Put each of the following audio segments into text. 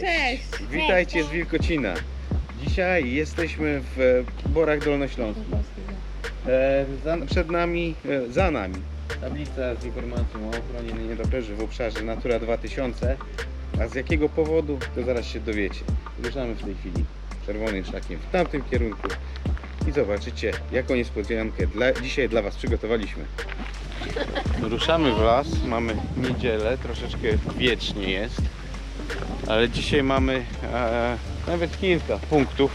Cześć! Cześć! Witajcie z Wilkocina. Dzisiaj jesteśmy w Borach Dolnośląskich. E, za, przed nami, e, za nami tablica z informacją o ochronie nietoperzy w obszarze Natura 2000. A z jakiego powodu, to zaraz się dowiecie. Ruszamy w tej chwili czerwonym szlakiem w tamtym kierunku i zobaczycie, jaką niespodziankę dla, dzisiaj dla Was przygotowaliśmy. Ruszamy w las, mamy niedzielę, troszeczkę wiecznie jest, ale dzisiaj mamy e, nawet kilka punktów,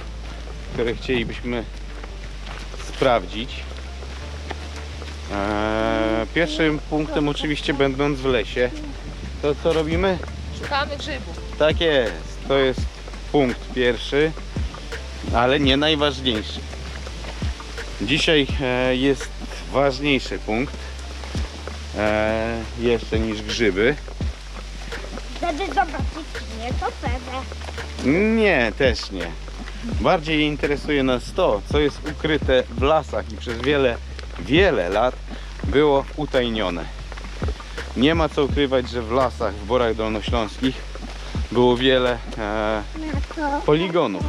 które chcielibyśmy sprawdzić. E, pierwszym punktem oczywiście będąc w lesie, to co robimy? Szukamy grzybów. Tak jest, to jest punkt pierwszy, ale nie najważniejszy. Dzisiaj e, jest ważniejszy punkt e, jeszcze niż grzyby. Żeby zobaczyć nie też nie. Bardziej interesuje nas to, co jest ukryte w lasach i przez wiele, wiele lat było utajnione. Nie ma co ukrywać, że w lasach, w Borach Dolnośląskich było wiele e, poligonów.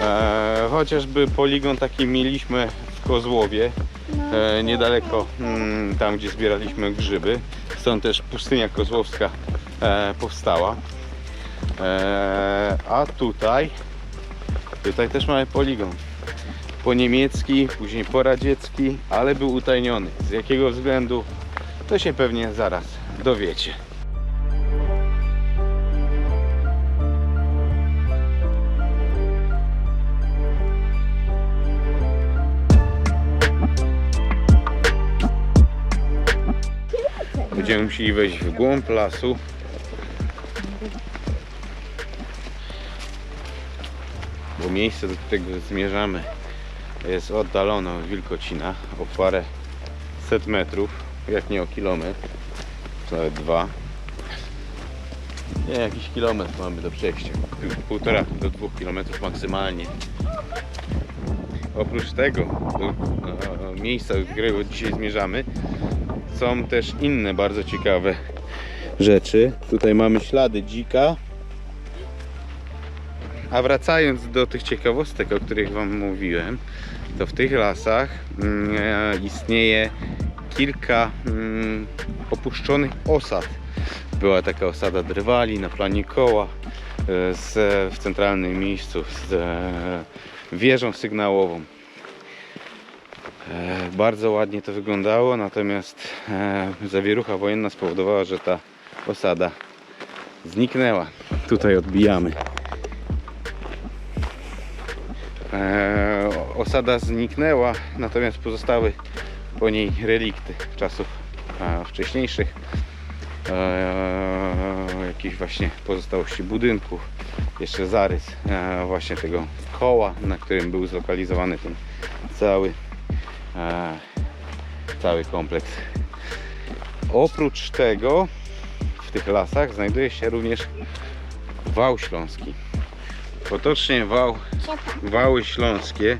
E, chociażby poligon taki mieliśmy w Kozłowie, e, niedaleko mm, tam, gdzie zbieraliśmy grzyby. Stąd też pustynia kozłowska e, powstała. E, a tutaj, tutaj też mamy poligon. Po niemiecki, później po radziecki, ale był utajniony. Z jakiego względu, to się pewnie zaraz dowiecie. Będziemy musieli wejść w głąb lasu. Bo miejsce, do którego zmierzamy jest oddalone od Wilkocina o parę set metrów, jak nie o kilometr, nawet dwa. Nie, jakiś kilometr mamy do przejścia. Pół- Półtora do dwóch kilometrów maksymalnie. Oprócz tego, do e, miejsca, do którego dzisiaj zmierzamy, są też inne bardzo ciekawe rzeczy. Tutaj mamy ślady dzika. A wracając do tych ciekawostek, o których Wam mówiłem, to w tych lasach mm, e, istnieje kilka mm, opuszczonych osad. Była taka osada drwali na planie koła e, w centralnym miejscu z e, wieżą sygnałową. E, Bardzo ładnie to wyglądało, natomiast e, zawierucha wojenna spowodowała, że ta osada zniknęła. Tutaj odbijamy. E, Osada zniknęła, natomiast pozostały po niej relikty czasów wcześniejszych. Jakieś właśnie pozostałości budynków. Jeszcze zarys właśnie tego koła, na którym był zlokalizowany ten cały e, cały kompleks. Oprócz tego w tych lasach znajduje się również wał śląski. Potocznie wał, wały śląskie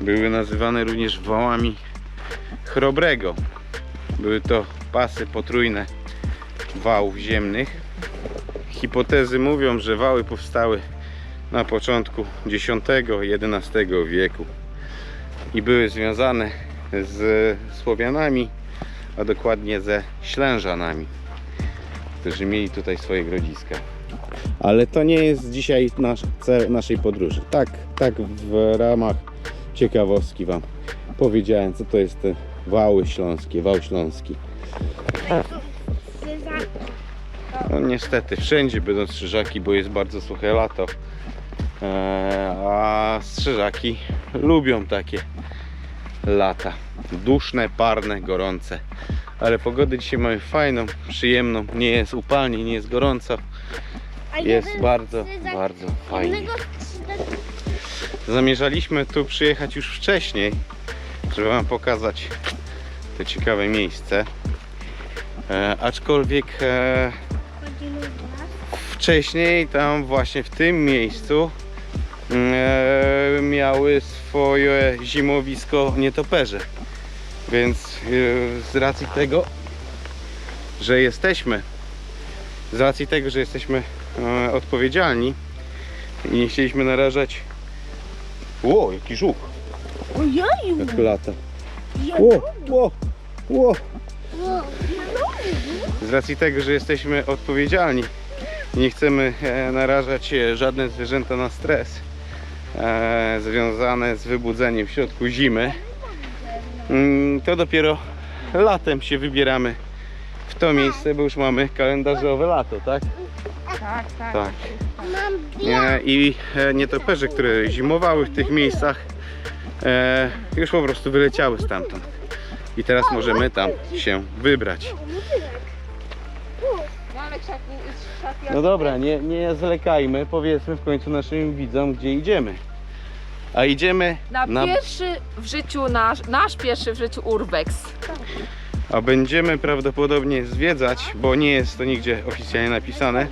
były nazywane również wałami chrobrego. Były to pasy potrójne wałów ziemnych. Hipotezy mówią, że wały powstały na początku X-XI wieku i były związane z Słowianami, a dokładnie ze Ślężanami, którzy mieli tutaj swoje grodziska. Ale to nie jest dzisiaj nasz cel naszej podróży. Tak, tak w ramach ciekawostki Wam powiedziałem, co to jest te wały śląskie, wał śląski. No niestety, wszędzie będą strzyżaki, bo jest bardzo suche lato. Eee, a strzyżaki lubią takie lata. Duszne, parne, gorące. Ale pogodę dzisiaj mamy fajną, przyjemną. Nie jest upalnie, nie jest gorąco. Jest bardzo, bardzo fajnie. Zamierzaliśmy tu przyjechać już wcześniej, żeby Wam pokazać to ciekawe miejsce. E, aczkolwiek e, wcześniej tam właśnie w tym miejscu miały swoje zimowisko nietoperze. Więc e, z racji tego, że jesteśmy z racji tego, że jesteśmy e, odpowiedzialni i nie chcieliśmy narażać... Ło, jaki Ojeju! jak lata. Ło, ło, ło. Z racji tego, że jesteśmy odpowiedzialni i nie chcemy e, narażać e, żadne zwierzęta na stres e, związane z wybudzeniem w środku zimy, mm, to dopiero latem się wybieramy w to miejsce, bo już mamy kalendarzowe lato, tak? Tak, tak. Tak. E, I e, nietoperze, które zimowały w tych miejscach, e, już po prostu wyleciały stamtąd. I teraz możemy tam się wybrać. No ale No dobra, nie, nie zwlekajmy, powiedzmy w końcu naszym widzom, gdzie idziemy. A idziemy Na, na, pierwszy w życiu nasz, nasz pierwszy w życiu urbex. a będziemy prawdopodobnie zwiedzać, bo nie jest to nigdzie oficjalnie napisane,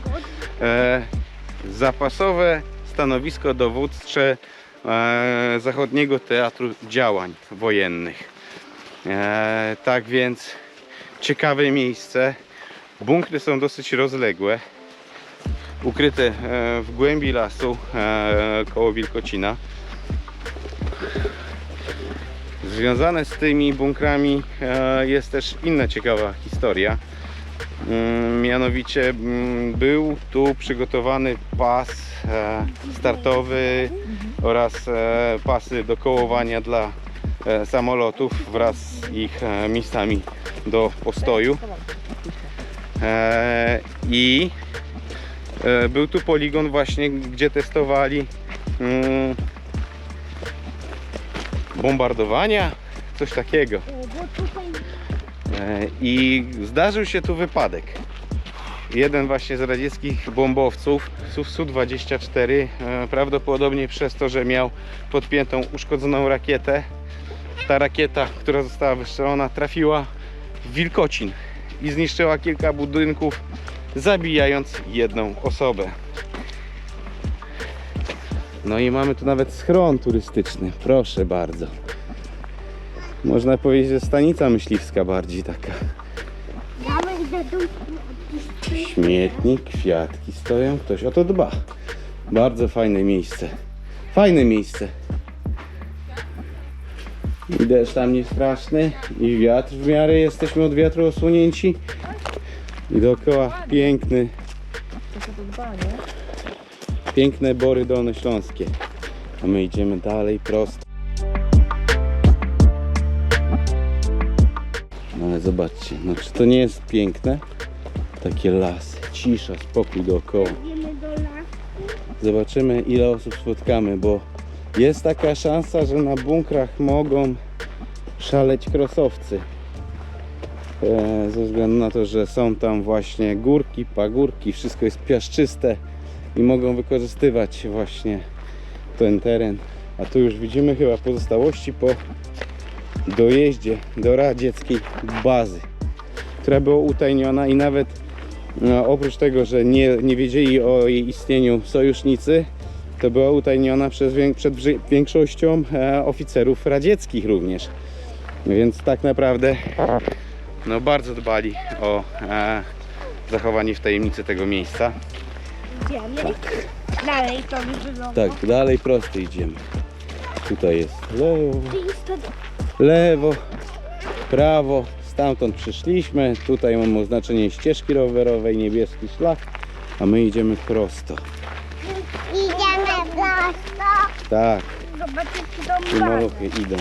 e, zapasowe stanowisko dowódcze e, Zachodniego Teatru Działań Wojennych. E, tak więc ciekawe miejsce. Bunkry są dosyć rozległe, ukryte e, w głębi lasu e, koło Wilkocina. Związane z tymi bunkrami e, jest też inna ciekawa historia. Mm, Mianowicie mm, był tu przygotowany pas startowy oraz pasy do kołowania dla samolotów wraz z ich miejscami do postoju. I był tu poligon właśnie, gdzie testowali mm, bombardowania, coś takiego. E, I zdarzył się tu wypadek. Jeden właśnie z radzieckich bombowców, Su-24, e, prawdopodobnie przez to, że miał podpiętą uszkodzoną rakietę, ta rakieta, która została wystrzelona, trafiła w Wilkocin i zniszczyła kilka budynków, zabijając jedną osobę. No i mamy tu nawet schron turystyczny, proszę bardzo. Można powiedzieć, że stanica myśliwska bardziej taka. Śmietnik, kwiatki stoją, ktoś o to dba. Bardzo fajne miejsce. Fajne miejsce. I deszcz tam nie straszny, i wiatr w miarę jesteśmy od wiatru osłonięci. I dookoła piękny, piękne bory dolnośląskie. A my idziemy dalej prosto. No ale zobaczcie, no czy to nie jest piękne? Takie lasy, cisza, spokój dookoła. idziemy do lasu. Zobaczymy ile osób spotkamy, bo jest taka szansa, że na bunkrach mogą szaleć krosowcy. E, ze względu na to, że są tam właśnie górki, pagórki, wszystko jest piaszczyste i mogą wykorzystywać właśnie ten teren. A tu już widzimy chyba pozostałości po dojeździe do radzieckiej bazy, która była utajniona i nawet no, oprócz tego, że nie, nie wiedzieli o jej istnieniu sojusznicy, to była utajniona przez, przed większością e, oficerów radzieckich również. Więc tak naprawdę no, bardzo dbali o e, zachowanie w tajemnicy tego miejsca. Idziemy. Dalej to wygląda. Tak, dalej prosto idziemy. Tutaj jest lewo, lewo, prawo. Stamtąd przyszliśmy. Tutaj mamy oznaczenie ścieżki rowerowej, niebieski szlak, a my idziemy prosto. Idziemy prosto. Tak, Zobaczcie, czy i dom bazy. maluchy idą.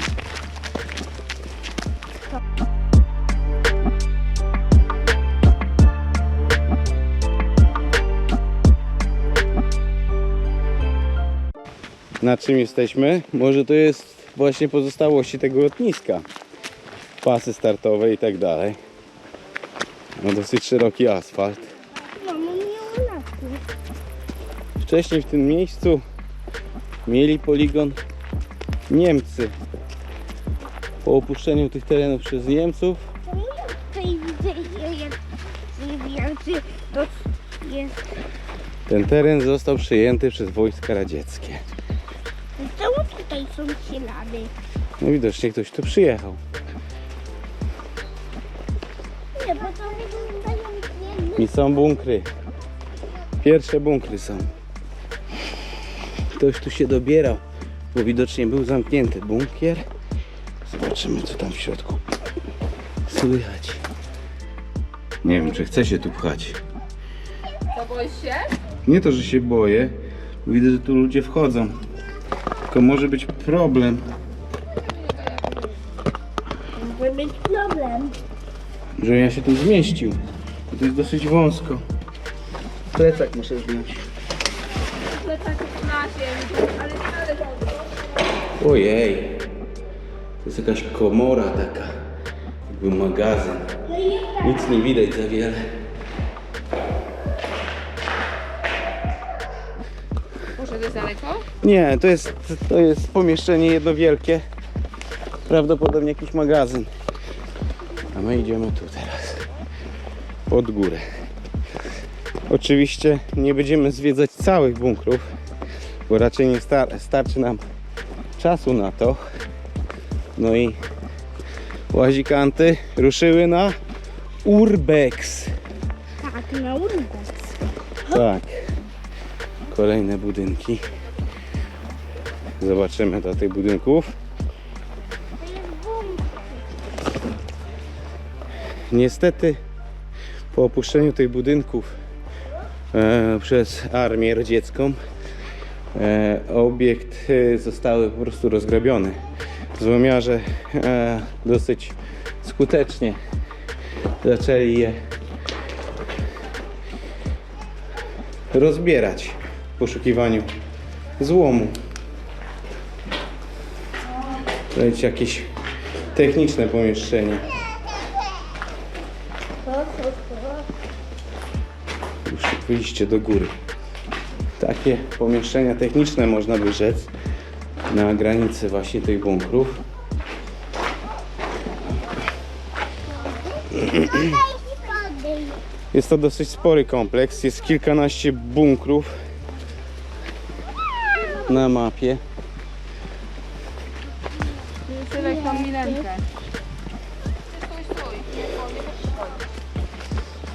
Na czym jesteśmy? Może to jest właśnie pozostałości tego lotniska. Pasy startowe i tak dalej. No dosyć szeroki asfalt. Nie lasu. Wcześniej w tym miejscu mieli poligon Niemcy. Po opuszczeniu tych terenów przez Niemców ten teren został przejęty przez wojska radzieckie. Czemu tutaj są ślady? No widocznie ktoś tu przyjechał. Nie, bo to wyglądają jakby... I są bunkry. Pierwsze bunkry są. Ktoś tu się dobierał, bo widocznie był zamknięty bunkier. Zobaczymy co tam w środku słychać. Nie wiem, czy chce się tu pchać. To boisz się? Nie to, że się boję. Widzę, że tu ludzie wchodzą. Tylko może być problem, Może być problem. że ja się tu zmieścił. To jest dosyć wąsko. Plecak muszę zdjąć. Plecak na ziemi, ale Ojej. To jest jakaś komora taka. Jakby magazyn. Nic nie widać za wiele. Jest daleko? Nie, to jest, to jest pomieszczenie jedno wielkie. Prawdopodobnie jakiś magazyn. A my idziemy tu teraz. Pod górę. Oczywiście nie będziemy zwiedzać całych bunkrów, bo raczej nie star- starczy nam czasu na to. No i łazikanty ruszyły na Urbex. Tak, na urwę. Tak. Kolejne budynki. Zobaczymy do tych budynków. Niestety po opuszczeniu tych budynków e, przez armię radziecką e, obiekty zostały po prostu rozgrabione. Złomiarze e, dosyć skutecznie zaczęli je rozbierać w poszukiwaniu złomu. To jest jakieś techniczne pomieszczenie. Już wyjście do góry. Takie pomieszczenia techniczne można by rzec na granicy właśnie tych bunkrów. Jest to dosyć spory kompleks. Jest kilkanaście bunkrów na mapie. Tyle tą milenkę. Stój, stój.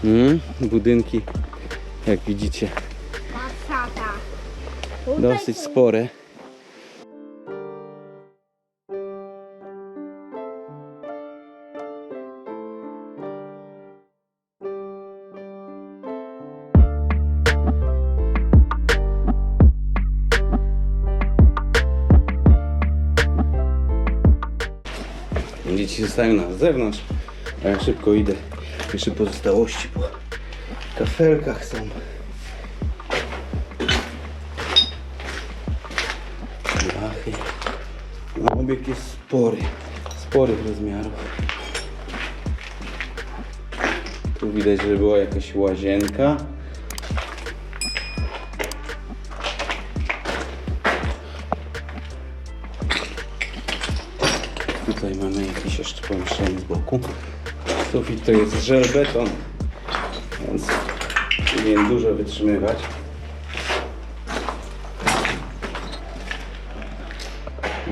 Mm, budynki, jak widzicie, dosyć spore. Zostają na zewnątrz, a ja szybko idę. Jeszcze pozostałości po kafelkach są. Blachy. No, obiekt jest spory, sporych rozmiarów. Tu widać, że była jakaś łazienka. Jakieś jeszcze pomieszczenie z boku. Sufit to jest żelbeton, więc powinien dużo wytrzymywać.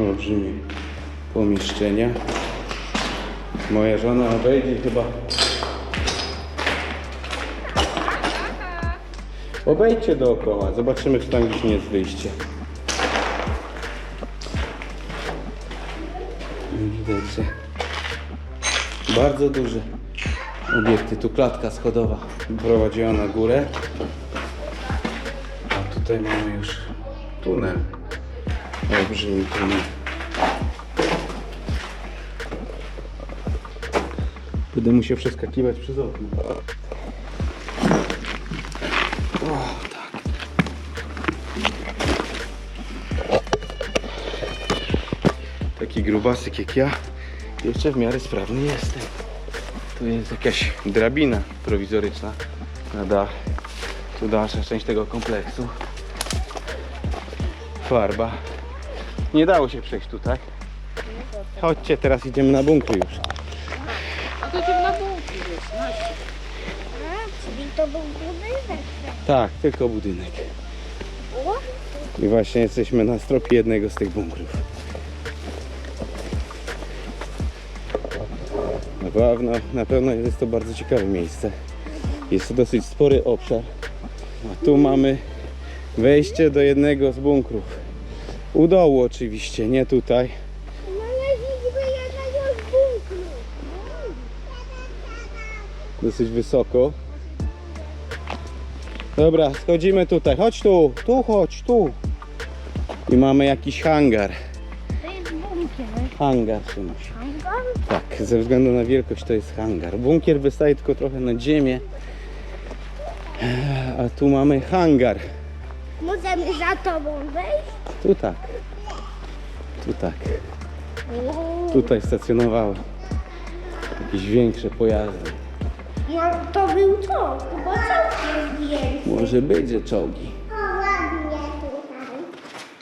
Olbrzymie pomieszczenia. Moja żona obejdzie chyba. Obejdźcie dookoła, zobaczymy czy tam gdzieś nie jest wyjście. Widać, że bardzo duże obiekty. Tu klatka schodowa prowadziła na górę. A tutaj mamy już tunel. Olbrzymi tunel. Będę musiał przeskakiwać przez okno. O, tak. Taki grubasek jak ja. Jeszcze w miarę sprawny jestem. Tu jest jakaś drabina prowizoryczna na dach. Tu dalsza część tego kompleksu. Farba. Nie dało się przejść tu, tak? Chodźcie, teraz idziemy na bunkry już. A to idziemy na bułki już. A, czyli to był budynek. Tak, tylko budynek. O, I właśnie jesteśmy na stropie jednego z tych bunkrów. Na pewno, na pewno jest to bardzo ciekawe miejsce. Jest to dosyć spory obszar. a tu mamy wejście do jednego z bunkrów. U dołu oczywiście, nie tutaj. Bunkru. Dosyć wysoko. Dobra, schodzimy tutaj. Chodź tu, tu chodź, tu. I mamy jakiś hangar. Jest. Hangar, Szymuś. Hangar? Tak, ze względu na wielkość to jest hangar. Bunkier wystaje tylko trochę nad ziemię. A tu mamy hangar. Możemy za tobą wejść? Tu tak. Tu tak. Tutaj stacjonowały jakieś większe pojazdy. No to był co? Chyba całkiem wielki. Może być, że czołgi. O, ładnie tutaj.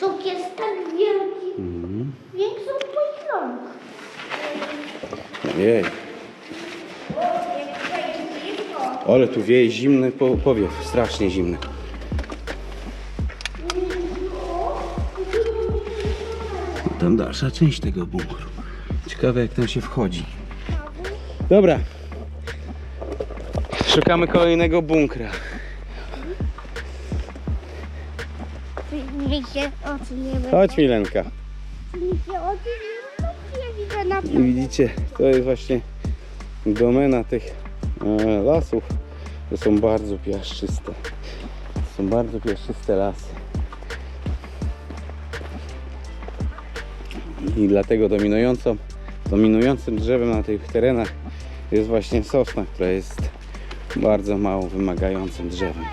Czołg jest tak wielki. Mhm. Większy od pociąg. Ojej, ale tu wieje zimny po- powiew, strasznie zimny. Tam dalsza część tego bunkru. Ciekawe jak tam się wchodzi. Dobra. Szukamy kolejnego bunkra. Chodź Milenka. I widzicie, to jest właśnie domena tych e, lasów. To są bardzo piaszczyste. To są bardzo piaszczyste lasy. I dlatego dominującą, dominującym drzewem na tych terenach jest właśnie sosna, która jest bardzo mało wymagającym drzewem.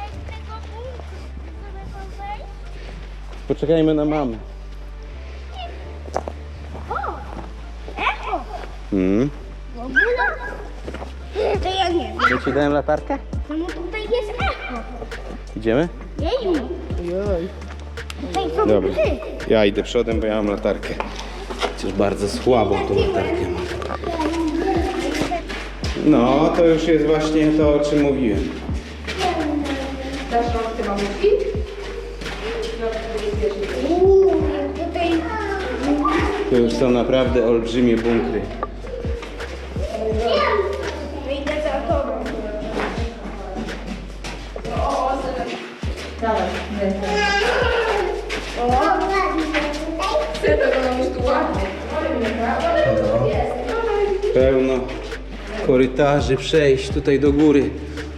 Poczekajmy na mamę. Mm. W ogóle? To ja nie wiem. Ja ci dałem latarkę? No tutaj jest echo. Idziemy? Jeju. Tutaj są Dobra. psy. Ja idę przodem, bo ja mam latarkę. Chociaż bardzo słabą tą latarkę mam. No, to już jest właśnie to, o czym mówiłem. Dasz rączkę mamusi? Uuu, tutaj To już są naprawdę olbrzymie bunkry. Pełno korytarzy, przejść tutaj do góry.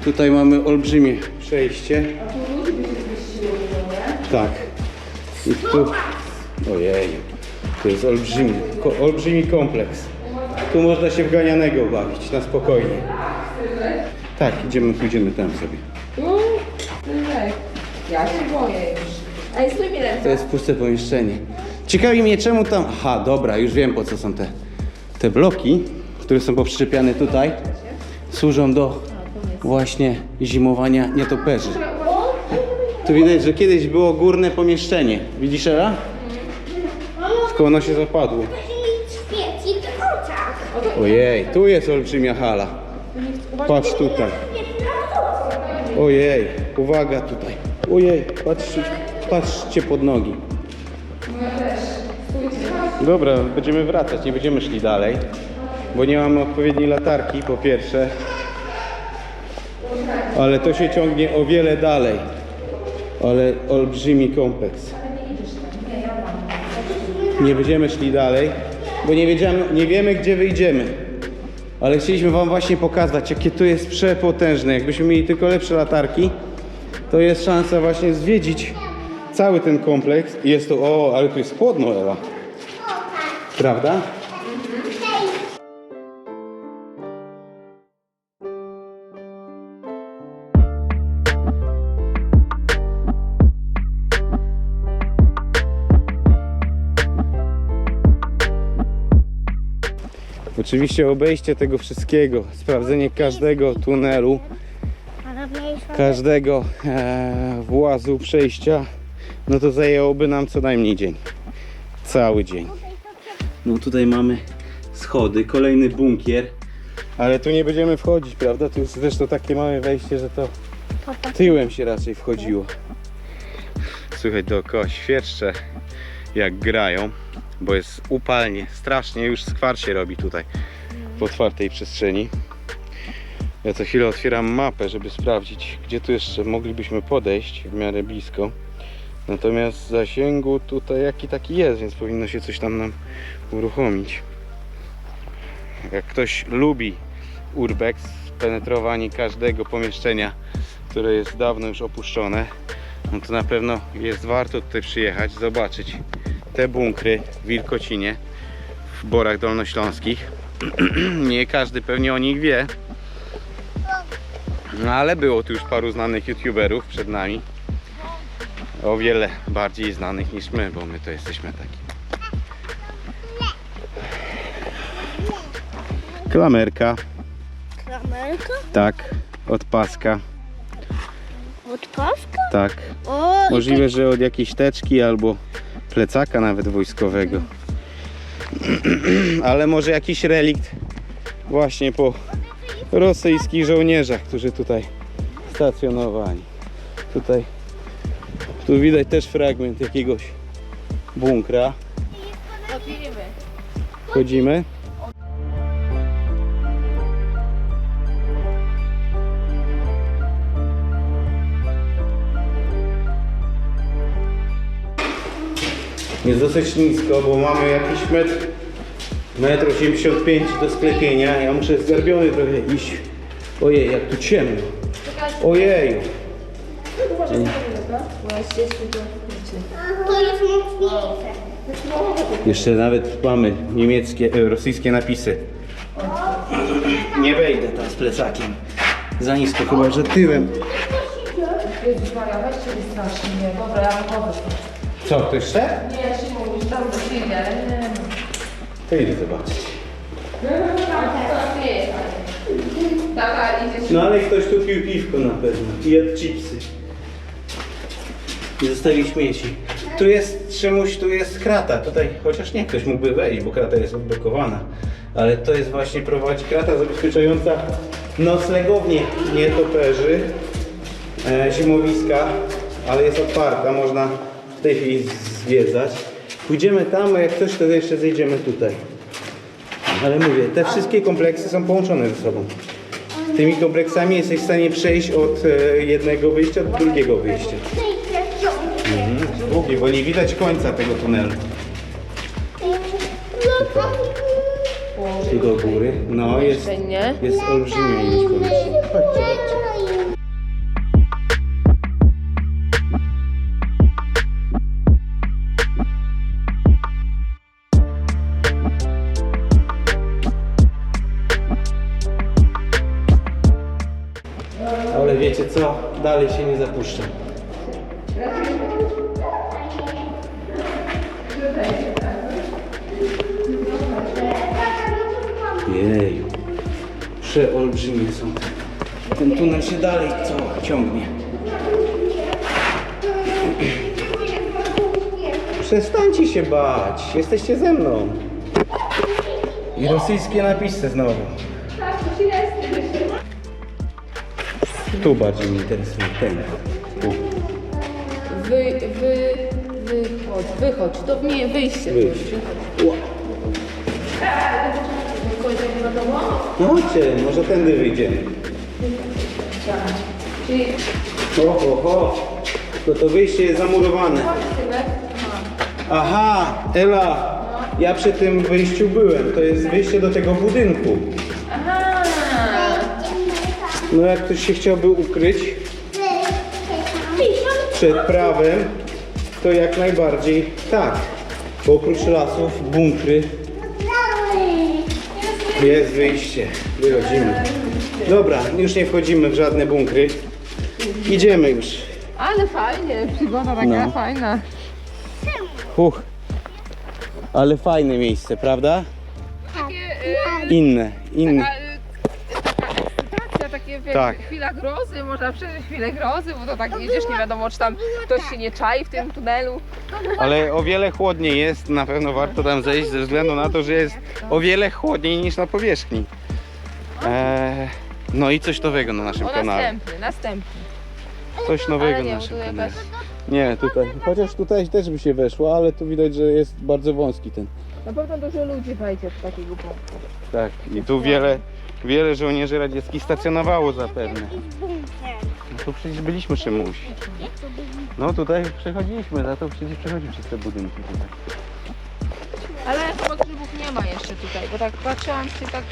Tutaj mamy olbrzymie przejście. Tak. I tu. Ojej. To jest olbrzymi, ko, olbrzymi kompleks. Tu można się w ganianego bawić na spokojnie. Tak, idziemy, pójdziemy tam sobie. Synek, Ja się boję już. Stój mi To jest puste pomieszczenie. Ciekawi mnie czemu tam... Aha, dobra, już wiem po co są te, te bloki, które są poprzyczepiane tutaj. Służą do właśnie zimowania nietoperzy. Tu widać, że kiedyś było górne pomieszczenie. Widzisz Ela? Tylko ono się zapadło. Ojej, tu jest olbrzymia hala. Patrz tutaj. Ojej, uwaga tutaj. Ojej, patrzcie, patrzcie pod nogi. Dobra, będziemy wracać, nie będziemy szli dalej, bo nie mamy odpowiedniej latarki po pierwsze. Ale to się ciągnie o wiele dalej. Ale olbrzymi kompleks. Nie będziemy szli dalej, bo nie, wiedziamy, nie wiemy gdzie wyjdziemy. Ale chcieliśmy Wam właśnie pokazać, jakie to jest przepotężne. Jakbyśmy mieli tylko lepsze latarki, to jest szansa właśnie zwiedzić cały ten kompleks. Jest to, o, ale tu jest chłodno, Ela. Prawda? Oczywiście obejście tego wszystkiego, sprawdzenie każdego tunelu, każdego e, włazu, przejścia, no to zajęłoby nam co najmniej dzień. Cały dzień. No tutaj mamy schody, kolejny bunkier, ale tu nie będziemy wchodzić, prawda? Tu jest zresztą takie małe wejście, że to tyłem się raczej wchodziło. Słychać dookoła świerszcze jak grają, bo jest upalnie, strasznie już skwar się robi tutaj w otwartej przestrzeni. Ja co chwilę otwieram mapę, żeby sprawdzić, gdzie tu jeszcze moglibyśmy podejść w miarę blisko. Natomiast zasięgu tutaj jaki taki jest, więc powinno się coś tam nam uruchomić. Jak ktoś lubi urbex, penetrowanie każdego pomieszczenia, które jest dawno już opuszczone, no to na pewno jest warto tutaj przyjechać, zobaczyć te bunkry w Wilkocinie, w Borach Dolnośląskich. Nie każdy pewnie o nich wie, no ale było tu już paru znanych youtuberów przed nami. O wiele bardziej znanych niż my, bo my to jesteśmy taki. Klamerka, Kamerka? tak, od paska, Od paska? tak. O, Możliwe, że od jakiejś teczki albo plecaka nawet wojskowego. Ale może jakiś relikt właśnie po rosyjskich żołnierzach, którzy tutaj stacjonowali. Tutaj tu widać też fragment jakiegoś bunkra. Chodzimy. Jest dosyć nisko, bo mamy jakiś metr, metr 85 do sklepienia. Ja muszę zgarbiony trochę iść. Ojej, jak tu ciemno. Ojej. Uważaj do to jest mocniejsze. Jeszcze nawet mamy niemieckie, e, rosyjskie napisy. Nie wejdę tam z plecakiem. Za nisko, chyba że tyłem. Weź się strasznie. Dobra, ja powód. Co, ktoś chce? Nie, się mówisz, tam do siebie, ale nie no. To idę zobaczyć. Dobra, idziesz. No ale ktoś tu pił piwko na pewno i jadł chipsy. I zostawi śmieci. Tu jest czemuś, tu jest krata. Tutaj, chociaż nie ktoś mógłby wejść, bo krata jest odblokowana. Ale to jest właśnie prowadzi krata zabezpieczająca noclegownię nietoperzy, e, zimowiska, ale jest otwarta, można w tej chwili zwiedzać. Pójdziemy tam, a jak coś, to jeszcze zejdziemy tutaj. Ale mówię, te wszystkie kompleksy są połączone ze sobą. Tymi kompleksami jesteś w stanie przejść od e, jednego wyjścia do drugiego wyjścia. Mhm, długi, bo nie widać końca tego tunelu. Tu do góry. No, jest, jest. Chodźcie, chodźcie. Zapuszczam. Jeju. Przeolbrzymie są. Ten tunel się dalej co ciągnie. Przestańcie się bać. Jesteście ze mną. I rosyjskie napisy znowu. Tu bardziej mnie interesuje. Ten. Tu. Wy, wy, wychodź, wychodź. To nie, wyjście. Wyjście. Ła. No chodźcie, może tędy wyjdziemy. Czyli Ho, ho, ho. To to wyjście jest zamurowane. Aha, Ela, ja przy tym wyjściu byłem. To jest wyjście do tego budynku. No jak ktoś się chciałby ukryć przed prawem, to jak najbardziej tak. Bo oprócz lasów, bunkry, jest wyjście. Wychodzimy. Dobra, już nie wchodzimy w żadne bunkry. Idziemy już. Ale fajnie, przygoda taka No. fajna. Huch. Ale fajne miejsce, prawda? Takie, y, Inne, inne. taka Tak. chwila grozy, można przeżyć chwilę grozy, bo to tak jedziesz, nie wiadomo czy tam ktoś się nie czai w tym tunelu. Ale o wiele chłodniej jest, na pewno warto tam zejść ze względu na to, że jest o wiele chłodniej niż na powierzchni. Eee, no i coś nowego na naszym O kanale. następny, następny. Coś nowego Ale nie, na naszym kanale. jakaś... Nie, tutaj. Chociaż tutaj też by się weszło, ale tu widać, że jest bardzo wąski ten Na pewno dużo ludzi wejdzie do takiego punktu. Tak, i tu wiele, wiele żołnierzy radzieckich stacjonowało zapewne. No tu przecież byliśmy Szymuś. No tutaj przechodziliśmy, za to przecież przechodził przez te budynki tutaj. Ale chyba grzybów nie ma jeszcze tutaj, bo tak patrzyłam się tak...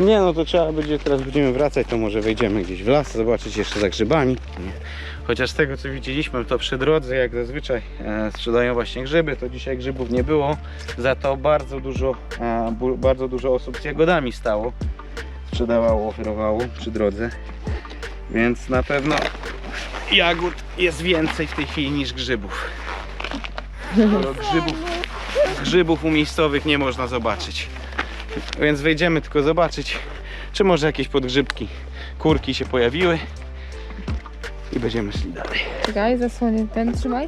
Nie no to trzeba będzie, teraz będziemy wracać, to może wejdziemy gdzieś w las, zobaczyć jeszcze za grzybami. Chociaż z tego co widzieliśmy, to przy drodze jak zazwyczaj e, sprzedają właśnie grzyby, to dzisiaj grzybów nie było. Za to bardzo dużo, e, bardzo dużo osób z jagodami stało, sprzedawało, oferowało przy drodze. Więc na pewno jagód jest więcej w tej chwili niż grzybów. Skoro grzybów, grzybów u miejscowych nie można zobaczyć. Więc wejdziemy tylko zobaczyć, czy może jakieś podgrzybki, kurki się pojawiły. I będziemy szli dalej. Czekaj, zasłonię ten, trzymaj.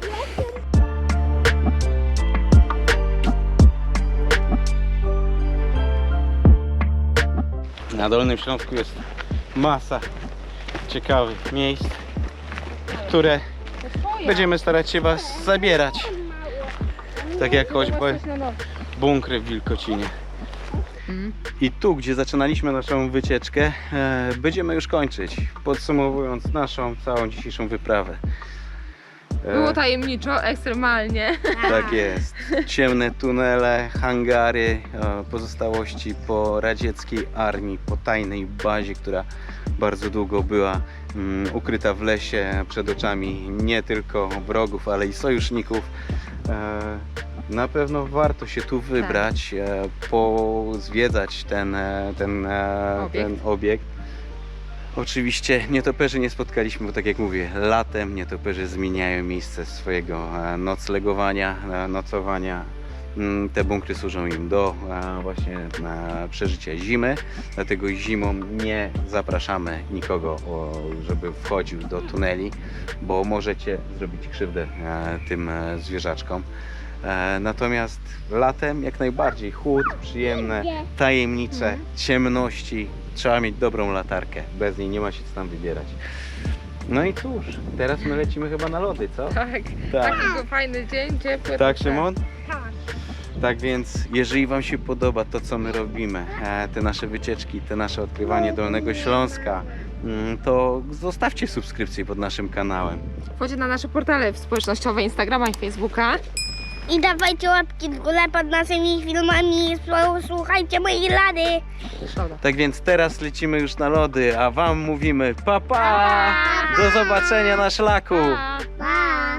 Na Dolnym Śląsku jest masa ciekawych miejsc, które będziemy starać się Was zabierać. Tak jak choćby bunkry w Wilkocinie. I tu, gdzie zaczynaliśmy naszą wycieczkę, e, będziemy już kończyć, podsumowując naszą całą dzisiejszą wyprawę. E, Było tajemniczo, ekstremalnie. Tak jest. Ciemne tunele, hangary, e, pozostałości po radzieckiej armii, po tajnej bazie, która bardzo długo była mm, ukryta w lesie przed oczami nie tylko wrogów, ale i sojuszników. E, Na pewno warto się tu wybrać, e, pozwiedzać ten, ten, Obiekt. ten obiekt. Oczywiście nietoperzy nie spotkaliśmy, bo tak jak mówię, latem nietoperze zmieniają miejsce swojego e, noclegowania, e, nocowania. Mm, Te bunkry służą im do e, właśnie przeżycia zimy, dlatego zimą nie zapraszamy nikogo, żeby wchodził do tuneli, bo możecie zrobić krzywdę tym zwierzaczkom. Natomiast latem jak najbardziej chłód, przyjemne, tajemnicze, ciemności. Trzeba mieć dobrą latarkę. Bez niej nie ma się co tam wybierać. No i cóż, teraz my lecimy chyba na lody, co? Tak. Tak. Taki był fajny dzień, ciepły. Tak, Szymon? Tak. Tak więc, jeżeli Wam się podoba to, co my robimy, e, te nasze wycieczki, te nasze odkrywanie Dolnego Śląska, mm, to zostawcie subskrypcję pod naszym kanałem. Wchodźcie na nasze portale społecznościowe Instagrama i Facebooka. I dawajcie łapki w górę pod naszymi filmami. Słuchajcie mojej rady. Tak więc teraz lecimy już na lody, a Wam mówimy pa pa! Do zobaczenia na szlaku! Pa.